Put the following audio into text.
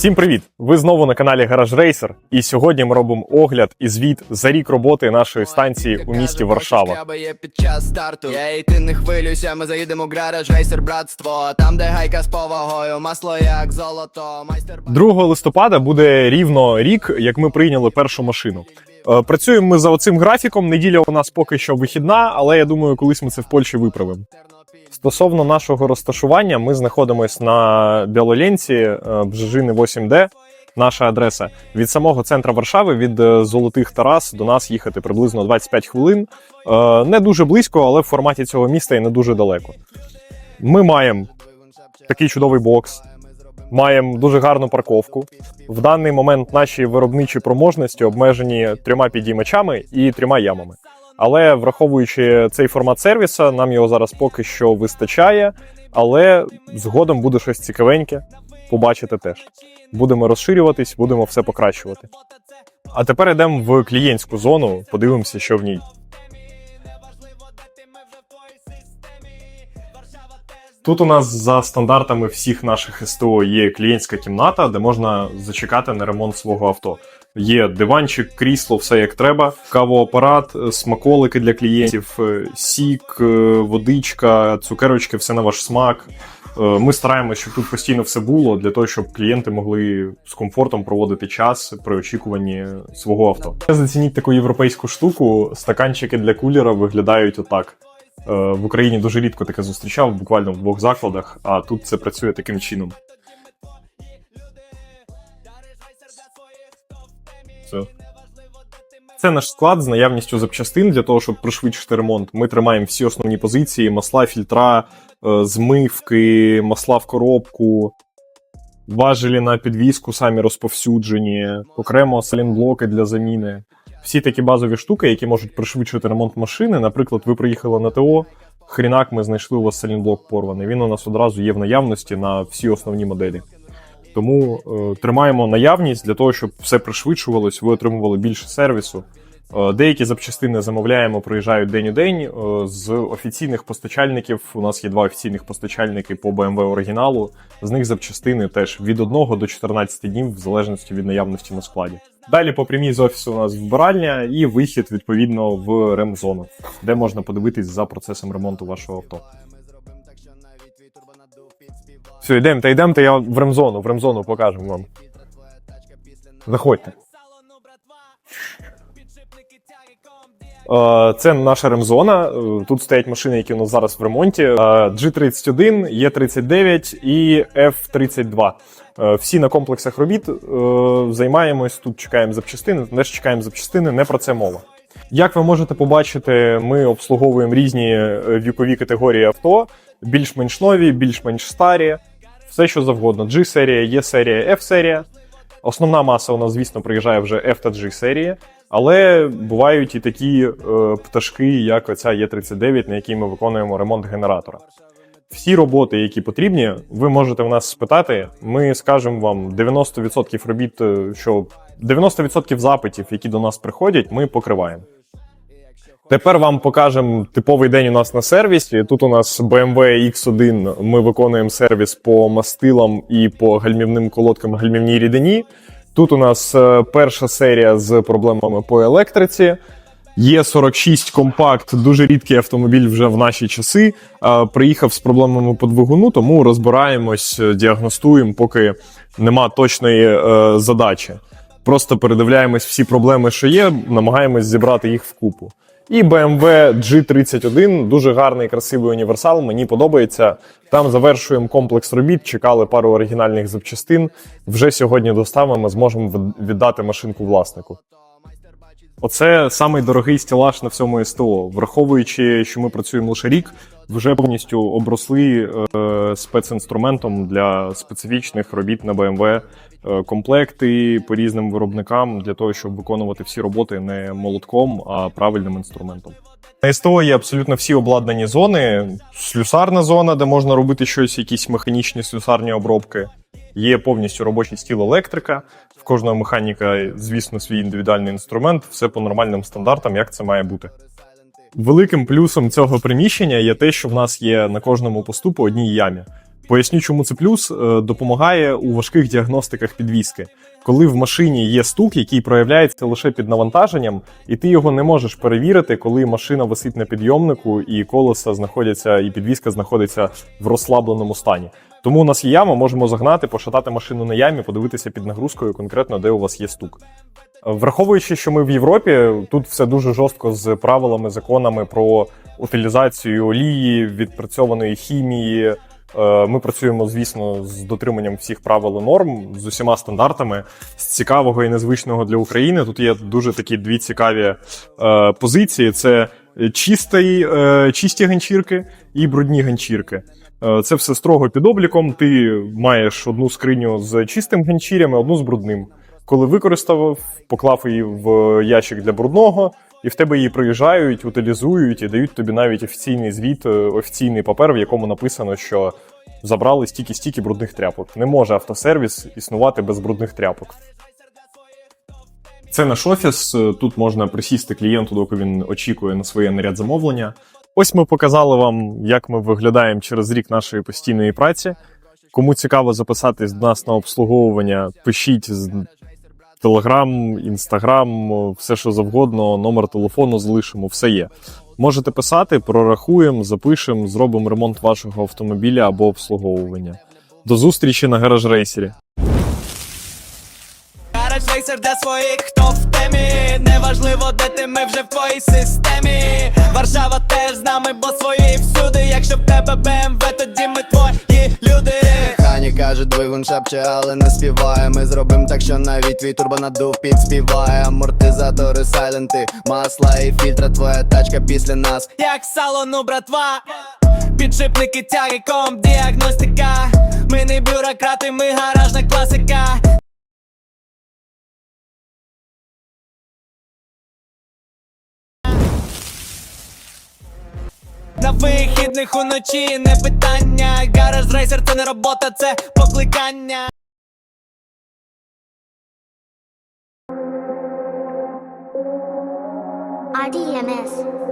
Всім привіт! Ви знову на каналі Гараж Рейсер. І сьогодні ми робимо огляд і звіт за рік роботи нашої станції у місті Варшава. Є під час старту. Я і ти не хвилюйся, ми заїдемо в гараж рейсер братство. Там, де гайка з повагою, масло як золото, майстер 2 листопада буде рівно рік, як ми прийняли першу машину. Е, Працюємо ми за оцим графіком. Неділя у нас поки що вихідна, але я думаю, колись ми це в Польщі виправимо. Стосовно нашого розташування, ми знаходимося на Білоленці, е, Бжежини 8D. Наша адреса від самого центра Варшави, від е, Золотих Тарас до нас їхати приблизно 25 хвилин. Е, Не дуже близько, але в форматі цього міста і не дуже далеко. Ми маємо такий чудовий бокс, маємо дуже гарну парковку. В даний момент наші виробничі проможності обмежені трьома підіймачами і трьома ямами. Але враховуючи цей формат сервіса, нам його зараз поки що вистачає, але згодом буде щось цікавеньке. Побачите теж. Будемо розширюватись, будемо все покращувати. А тепер йдемо в клієнтську зону, подивимося, що в ній. Тут у нас за стандартами всіх наших СТО є клієнтська кімната, де можна зачекати на ремонт свого авто. Є диванчик, крісло, все як треба, кавоапарат, е, смаколики для клієнтів, е, сік, е, водичка, цукерочки, все на ваш смак. Ми стараємося, щоб тут постійно все було для того, щоб клієнти могли з комфортом проводити час при очікуванні свого авто. Зацініть таку європейську штуку. Стаканчики для кулера виглядають отак. В Україні дуже рідко таке зустрічав, буквально в двох закладах, а тут це працює таким чином. Все. Це наш склад з наявністю запчастин для того, щоб пришвидшити ремонт. Ми тримаємо всі основні позиції: масла, фільтра, е, змивки, масла в коробку, важелі на підвіску самі розповсюджені, окремо салінблоки для заміни. Всі такі базові штуки, які можуть пришвидшити ремонт машини. Наприклад, ви приїхали на ТО, хрінак, ми знайшли у вас салінблок порваний. Він у нас одразу є в наявності на всі основні моделі. Тому е, тримаємо наявність для того, щоб все пришвидшувалось, ви отримували більше сервісу. Е, деякі запчастини замовляємо, приїжджають день у день. Е, з офіційних постачальників у нас є два офіційних постачальники по BMW оригіналу. З них запчастини теж від 1 до 14 днів, в залежності від наявності на складі. Далі по прямій з офісу у нас вбиральня і вихід відповідно в ремзону, де можна подивитись за процесом ремонту вашого авто. Все, йдемо, та йдемо, та я в ремзону, в ремзону покажемо вам. Заходьте. Е, Це наша ремзона. Е, Тут стоять машини, які у нас зараз в ремонті. Е, G31, E39 і F32. Е, Всі на комплексах робіт займаємось. Тут чекаємо запчастини, теж чекаємо запчастини, не про це мова. Як ви можете побачити, ми обслуговуємо різні вікові категорії авто, більш-менш нові, більш-менш старі, все що завгодно. G-серія, є-серія, F-серія. Основна маса у нас, звісно, приїжджає вже F та G серії, але бувають і такі е, пташки, як оця Е39, на якій ми виконуємо ремонт генератора. Всі роботи, які потрібні, ви можете в нас спитати. Ми скажемо вам 90% робіт, е, що 90% запитів, які до нас приходять, ми покриваємо. Тепер вам покажемо типовий день у нас на сервісі. Тут у нас BMW X1. Ми виконуємо сервіс по мастилам і по гальмівним колодкам гальмівній рідині. Тут у нас е, перша серія з проблемами по електриці. Є 46 компакт, дуже рідкий автомобіль вже в наші часи. Приїхав з проблемами по двигуну, тому розбираємось, е, діагностуємо, поки нема точної е, задачі. Просто передивляємось всі проблеми, що є, намагаємось зібрати їх вкупу. І BMW G31, дуже гарний, красивий універсал. Мені подобається. Там завершуємо комплекс робіт. Чекали пару оригінальних запчастин. Вже сьогодні доставимо, зможемо від- віддати машинку власнику. Оце самий дорогий стілаж на всьому СТО. Враховуючи, що ми працюємо лише рік, вже повністю обросли е, спецінструментом для специфічних робіт на BMW, е, комплекти по різним виробникам для того, щоб виконувати всі роботи не молотком, а правильним інструментом. На СТО є абсолютно всі обладнані зони. Слюсарна зона, де можна робити щось, якісь механічні слюсарні обробки. Є повністю робочий стіл електрика. В кожного механіка, звісно, свій індивідуальний інструмент, все по нормальним стандартам, як це має бути. Великим плюсом цього приміщення є те, що в нас є на кожному посту по одній ямі. Поясню, чому це плюс Е, допомагає у важких діагностиках підвіски. Коли в машині є стук, який проявляється лише під навантаженням, і ти його не можеш перевірити, коли машина висить на підйомнику і колеса знаходяться, і підвіска знаходиться в розслабленому стані. Тому у нас є яма, можемо загнати, пошатати машину на ямі, подивитися під нагрузкою конкретно, де у вас є стук. Враховуючи, що ми в Європі, тут все дуже жорстко з правилами, законами про утилізацію олії, відпрацьованої хімії. Е, Ми працюємо, звісно, з дотриманням всіх правил і норм, з усіма стандартами. З цікавого і незвичного для України. Тут є дуже такі дві цікаві е, позиції: це чистий, е, чисті ганчірки і брудні ганчірки. Це все строго під обліком. Ти маєш одну скриню з чистим ганчірями, одну з брудним. Коли використав, поклав її в ящик для брудного, і в тебе її приїжджають, утилізують і дають тобі навіть офіційний звіт, е, офіційний папер, в якому написано, що забрали стільки-стільки брудних тряпок. Не може автосервіс існувати без брудних тряпок. Це наш офіс. Тут можна присісти клієнту, доки він очікує на своє наряд замовлення. Ось ми показали вам, як ми виглядаємо через рік нашої постійної праці. Кому цікаво записатись до нас на обслуговування, пишіть Телеграм, Інстаграм, все що завгодно, номер телефону залишимо, все є. Можете писати, прорахуємо, запишемо, зробимо ремонт вашого автомобіля або обслуговування. До зустрічі на гараж рейсері. Гараж рейсер для своїх, хто в темі Неважливо, де ти, ми вже в твоїй системі Варшава теж з нами, бо свої всюди Якщо в тебе Хані він шепче, але не співає. Ми зробим так, що навіть твій турбонадув підспіває. Амортизатори, сайленти, масла і фільтра Твоя тачка після нас. Як салону, братва. Підшипники тяги, комп, діагностика. Ми не бюрократи, ми гаражна класика На вихідних уночі не питання. Гараж рейсер це не робота, це покликання. RDMS.